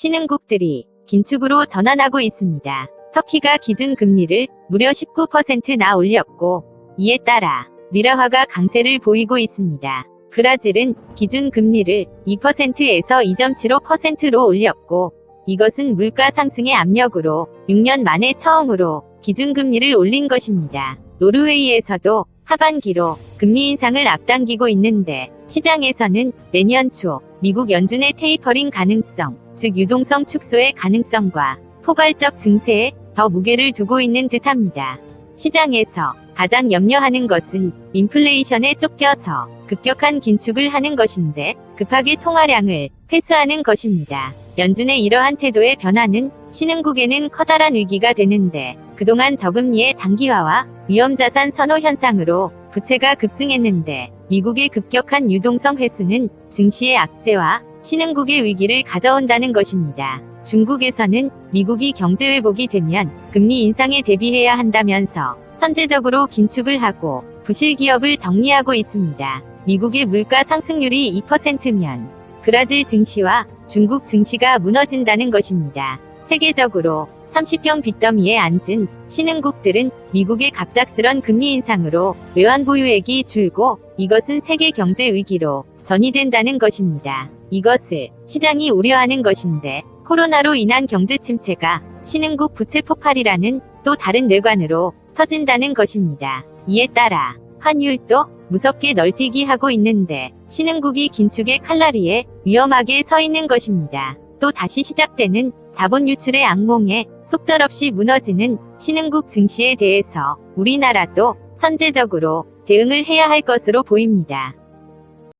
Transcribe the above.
신흥국들이 긴축으로 전환하고 있습니다. 터키가 기준 금리를 무려 19%나 올렸고 이에 따라 리라화가 강세를 보이고 있습니다. 브라질은 기준 금리를 2%에서 2.75%로 올렸고 이것은 물가 상승의 압력으로 6년 만에 처음으로 기준금리를 올린 것입니다. 노르웨이에서도 하반기로 금리 인상을 앞당기고 있는데 시장에서는 내년 초 미국 연준의 테이퍼링 가능성, 즉 유동성 축소의 가능성과 포괄적 증세에 더 무게를 두고 있는 듯합니다. 시장에서 가장 염려하는 것은 인플레이션에 쫓겨서 급격한 긴축을 하는 것인데 급하게 통화량을 회수하는 것입니다. 연준의 이러한 태도의 변화는 신흥국에는 커다란 위기가 되는데 그동안 저금리의 장기화와 위험자산 선호 현상으로 부채가 급증했는데 미국의 급격한 유동성 회수는 증시의 악재와 신흥국의 위기를 가져온다는 것입니다. 중국에서는 미국이 경제 회복이 되면 금리 인상에 대비해야 한다면서 선제적으로 긴축을 하고 부실 기업을 정리하고 있습니다. 미국의 물가 상승률이 2%면 브라질 증시와 중국 증시가 무너진다는 것입니다. 세계적으로 30경 빚더미에 앉은 신흥국들은 미국의 갑작스런 금리 인상으로 외환 보유액이 줄고 이것은 세계 경제 위기로 전이된다는 것입니다. 이것을 시장이 우려하는 것인데 코로나로 인한 경제 침체가 신흥국 부채 폭발이라는 또 다른 뇌관으로 터진다는 것입니다. 이에 따라 환율도 무섭게 널뛰기 하고 있는데 신흥국이 긴축의 칼날리에 위험하게 서 있는 것입니다. 또 다시 시작되는 자본 유출의 악몽에 속절없이 무너지는 신흥국 증시에 대해서 우리나라도 선제적으로 대응을 해야 할 것으로 보입니다.